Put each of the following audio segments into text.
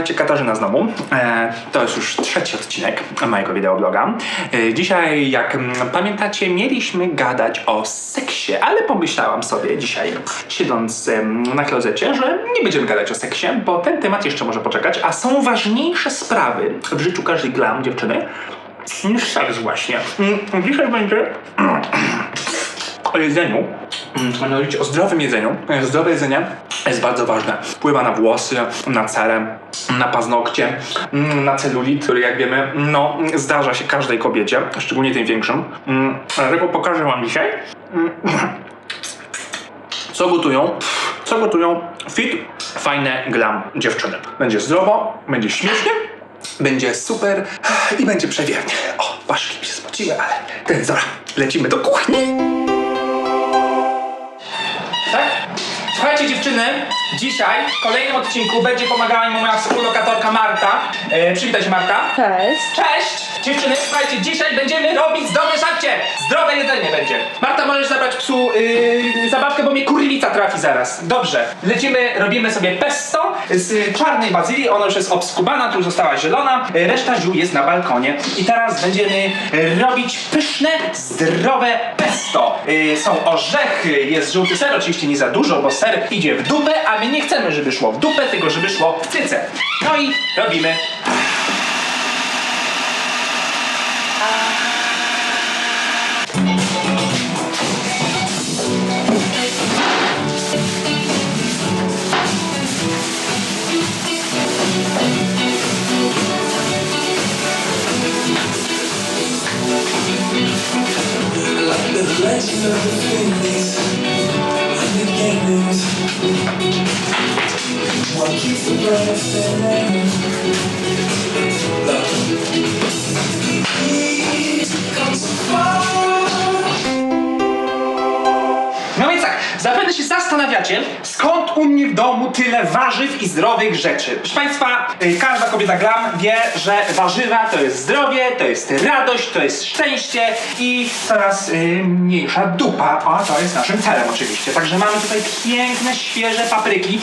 Słuchajcie, Katarzyna znowu. E, to jest już trzeci odcinek mojego wideobloga. E, dzisiaj, jak mm, pamiętacie, mieliśmy gadać o seksie, ale pomyślałam sobie dzisiaj, siedząc na klozecie, że nie będziemy gadać o seksie, bo ten temat jeszcze może poczekać, a są ważniejsze sprawy w życiu każdej glam dziewczyny niż seks właśnie. Mm, Dzisiaj będzie o jedzeniu, mm, mianowicie o zdrowym jedzeniu. E, Zdrowe jedzenie jest bardzo ważne. Wpływa na włosy, na cerę, na paznokcie, mm, na celulit, który jak wiemy, no zdarza się każdej kobiecie, szczególnie tym większym. Mm, Dlatego pokażę wam dzisiaj, mm, co gotują, co gotują fit, fajne glam dziewczyny. Będzie zdrowo, będzie śmiesznie, będzie super i będzie przewiewnie. O, paszki mi się spociły, ale ten zora. Lecimy do kuchni. Dziewczyny, dzisiaj w kolejnym odcinku będzie pomagała mi moja współlokatorka Marta. E, przywitaj się Marta. Cześć. Cześć! Dziewczyny, słuchajcie, dzisiaj będziemy robić zdrowe żarcie! Zdrowe jedzenie będzie. Marta, możesz zabrać psu yy, zabawkę, bo trafi zaraz. Dobrze. Lecimy, robimy sobie pesto z czarnej bazylii. Ona już jest obskubana, tu już została zielona. Reszta ziół jest na balkonie. I teraz będziemy robić pyszne, zdrowe pesto. Y, są orzechy, jest żółty ser, oczywiście nie za dużo, bo ser idzie w dupę, a my nie chcemy, żeby szło w dupę, tylko żeby szło w cycę. No i robimy Like No więc tak, zapewne się zastanawiacie, skąd u mnie w domu tyle warzyw i zdrowych rzeczy. Proszę Państwa, y, każda kobieta glam wie, że warzywa to jest zdrowie, to jest radość, to jest szczęście i coraz y, mniejsza dupa. A to jest naszym celem oczywiście. Także mamy tutaj piękne, świeże papryki.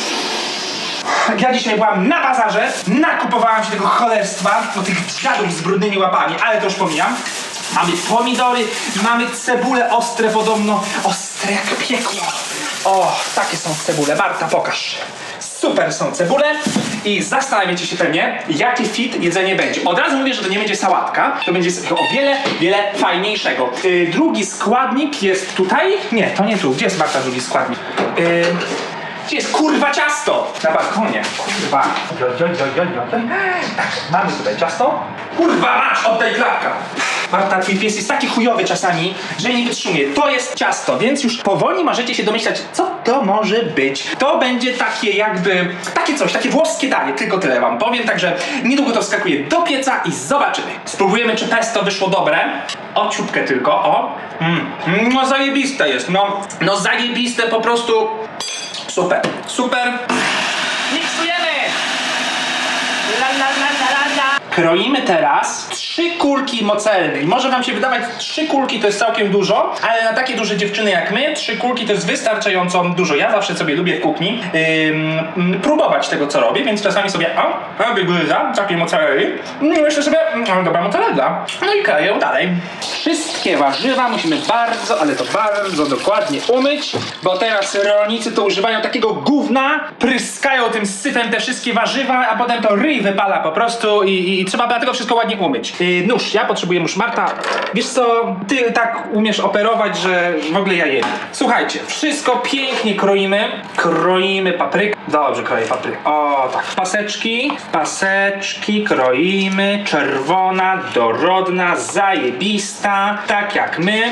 Ja dzisiaj byłam na bazarze, nakupowałam się tego cholerstwa, o tych dziadów z brudnymi łapami, ale to już pomijam. Mamy pomidory, mamy cebule ostre podobno, ostre jak piekło. O, takie są cebule. Marta, pokaż. Super są cebule i zastanawiacie się pewnie, jakie fit jedzenie będzie. Od razu mówię, że to nie będzie sałatka, to będzie o wiele, wiele fajniejszego. Yy, drugi składnik jest tutaj. Nie, to nie tu. Gdzie jest Marta drugi składnik? Yy, gdzie jest kurwa ciasto? Na balkonie. Kurwa. Jo, jo, jo, jo, jo. Tak, mamy tutaj ciasto. Kurwa, masz, oddaj klapka. Marta, twój pies jest taki chujowy czasami, że nie wytrzymuje. To jest ciasto, więc już powoli możecie się domyślać, co to może być. To będzie takie jakby, takie coś, takie włoskie danie, tylko tyle wam powiem, także niedługo to wskakuje do pieca i zobaczymy. Spróbujemy, czy pesto wyszło dobre. O, ciupkę tylko, o. Mm. No zajebiste jest, no, no zajebiste po prostu. Super, super. Miksujemy! La, la, la, la, la. Kroimy teraz trzy kulki mozzarelli. Może wam się wydawać, trzy kulki to jest całkiem dużo, ale na takie duże dziewczyny jak my, trzy kulki to jest wystarczająco dużo. Ja zawsze sobie lubię w kuchni ym, próbować tego, co robię, więc czasami sobie, o, robię gryza, takiej mozzarelli. I myślę sobie, mm, ale dobra mozzarella. No i kleję dalej. Wszystkie warzywa musimy bardzo, ale to bardzo dokładnie umyć, bo teraz rolnicy to używają takiego gówna, pryskają tym syfem te wszystkie warzywa, a potem to ryj wypala po prostu i, i, i trzeba dlatego wszystko ładnie umyć. Yy, nóż, ja potrzebuję nóż. Marta, wiesz co, ty tak umiesz operować, że w ogóle ja jem. Słuchajcie, wszystko pięknie kroimy. Kroimy paprykę. Dobrze kroję paprykę. O, tak. Paseczki, paseczki kroimy. Czerwona, dorodna, zajebista. Tak jak my.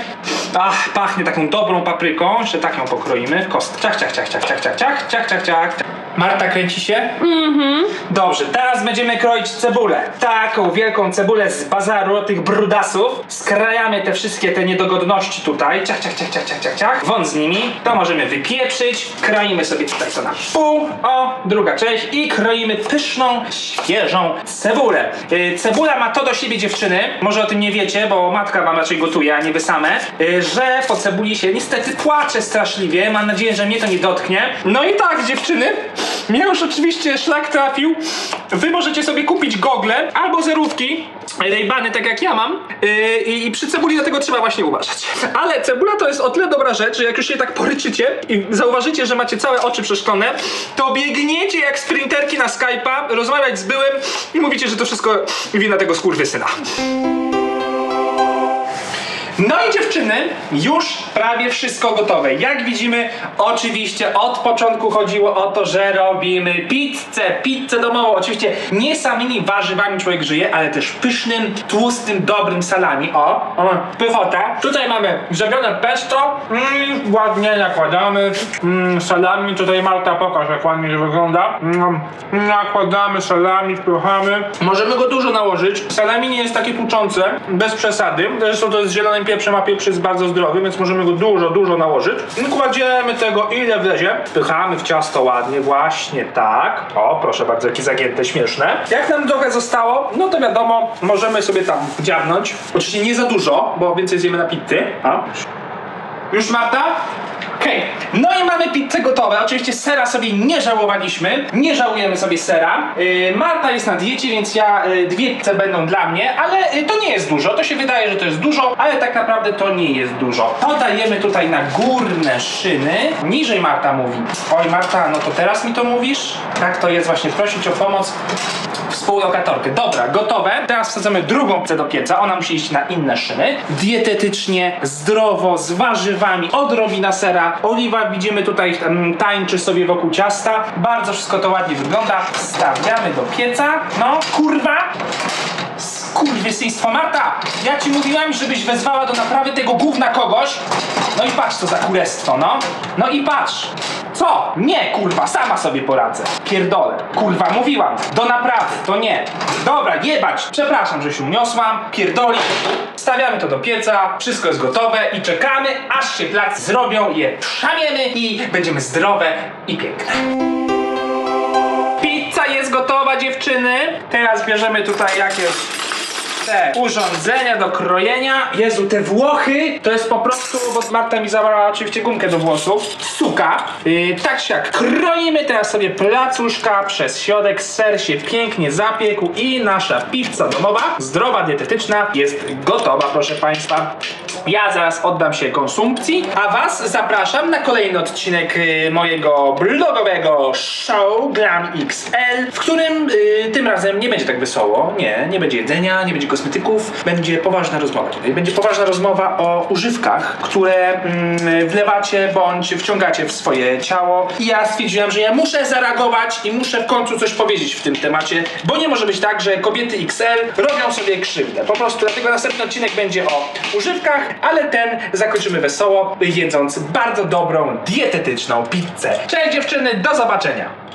Ach, pachnie taką dobrą papryką. Jeszcze tak ją pokroimy w kostkę. Ciach, ciach, ciach, ciach, ciach, ciach, ciach, ciach, ciach, ciach. Marta kręci się? Mhm. Dobrze, teraz będziemy kroić cebulę. Taką wielką cebulę z bazaru tych brudasów. Skrajamy te wszystkie te niedogodności tutaj. Ciach, ciach, ciach, ciach, ciach, ciach, ciach. Wąt z nimi. To możemy wypieprzyć. Kroimy sobie tutaj to na pół. O, druga część. I kroimy pyszną, świeżą cebulę. Yy, cebula ma to do siebie dziewczyny. Może o tym nie wiecie, bo matka wam raczej gotuje, a nie wy same. Yy, że po cebuli się niestety płacze straszliwie. Mam nadzieję, że mnie to nie dotknie. No i tak, dziewczyny. Mnie już oczywiście szlak trafił. Wy możecie sobie kupić gogle albo zerówki, rejbany tak jak ja mam yy, i przy cebuli do tego trzeba właśnie uważać. Ale cebula to jest o tyle dobra rzecz, że jak już się tak poryczycie i zauważycie, że macie całe oczy przeszklone, to biegniecie jak sprinterki na Skype'a, rozmawiać z byłym i mówicie, że to wszystko wina tego skurwysyna. No i dziewczyny, już prawie wszystko gotowe. Jak widzimy, oczywiście od początku chodziło o to, że robimy pizzę, pizzę domową. Oczywiście nie samymi warzywami człowiek żyje, ale też pysznym, tłustym, dobrym salami. O, o pychota. Tutaj mamy zrobione pesto, mm, ładnie nakładamy. Mm, salami, tutaj Marta pokaż jak ładnie to wygląda. Mm, nakładamy salami, wpychamy. Możemy go dużo nałożyć. Salami nie jest takie tłuczące, bez przesady. Zresztą to jest z zielonym pieprzem, a pieprz jest bardzo zdrowy, więc możemy go dużo, dużo nałożyć. No, Kładziemy tego ile wlezie. Wpychamy w ciasto ładnie, właśnie tak. O, proszę bardzo, jakie zagięte, śmieszne. Jak nam trochę zostało, no to wiadomo, możemy sobie tam dziabnąć. Oczywiście nie za dużo, bo więcej zjemy na pitty. A? Już Marta? Okej, no i mamy pizzę gotowe. Oczywiście sera sobie nie żałowaliśmy. Nie żałujemy sobie sera. Yy, Marta jest na diecie, więc ja yy, dwie pizze będą dla mnie, ale yy, to nie jest dużo. To się wydaje, że to jest dużo, ale tak naprawdę to nie jest dużo. Podajemy tutaj na górne szyny. Niżej Marta mówi. Oj Marta, no to teraz mi to mówisz? Tak to jest właśnie prosić o pomoc współlokatorkę. Dobra, gotowe. Teraz wsadzamy drugą pizzę do pieca. Ona musi iść na inne szyny. Dietetycznie, zdrowo, z warzywami, odrobina sera. Oliwa widzimy tutaj mm, tańczy sobie wokół ciasta. Bardzo wszystko to ładnie wygląda. Stawiamy do pieca. No, kurwa! Kurwysyństwo Marta! Ja ci mówiłam, żebyś wezwała do naprawy tego gówna kogoś. No i patrz co za kurestwo, no. No i patrz. Co? Nie, kurwa, sama sobie poradzę. Pierdolę. Kurwa, mówiłam. Do naprawy, to nie. Dobra, jebać. Przepraszam, że się uniosłam. Pierdoli. Stawiamy to do pieca, wszystko jest gotowe i czekamy, aż się plac zrobią, je przamiemy i będziemy zdrowe i piękne. Pizza jest gotowa, dziewczyny. Teraz bierzemy tutaj jakieś te urządzenia do krojenia. Jezu, te Włochy to jest po prostu, bo Marta mi zabrała oczywiście gumkę do włosów. Suka. Yy, tak się jak kroimy teraz sobie placuszka przez środek. Ser się pięknie zapiekł i nasza pizza domowa, zdrowa, dietetyczna jest gotowa, proszę Państwa. Ja zaraz oddam się konsumpcji, a Was zapraszam na kolejny odcinek y, mojego blogowego show Glam XL, w którym y, tym razem nie będzie tak wesoło. Nie, nie będzie jedzenia, nie będzie kosmetyków, będzie poważna rozmowa tutaj. Będzie poważna rozmowa o używkach, które mm, wlewacie bądź wciągacie w swoje ciało. I ja stwierdziłem, że ja muszę zareagować i muszę w końcu coś powiedzieć w tym temacie, bo nie może być tak, że kobiety XL robią sobie krzywdę. Po prostu dlatego następny odcinek będzie o używkach, ale ten zakończymy wesoło, jedząc bardzo dobrą, dietetyczną pizzę. Cześć dziewczyny, do zobaczenia!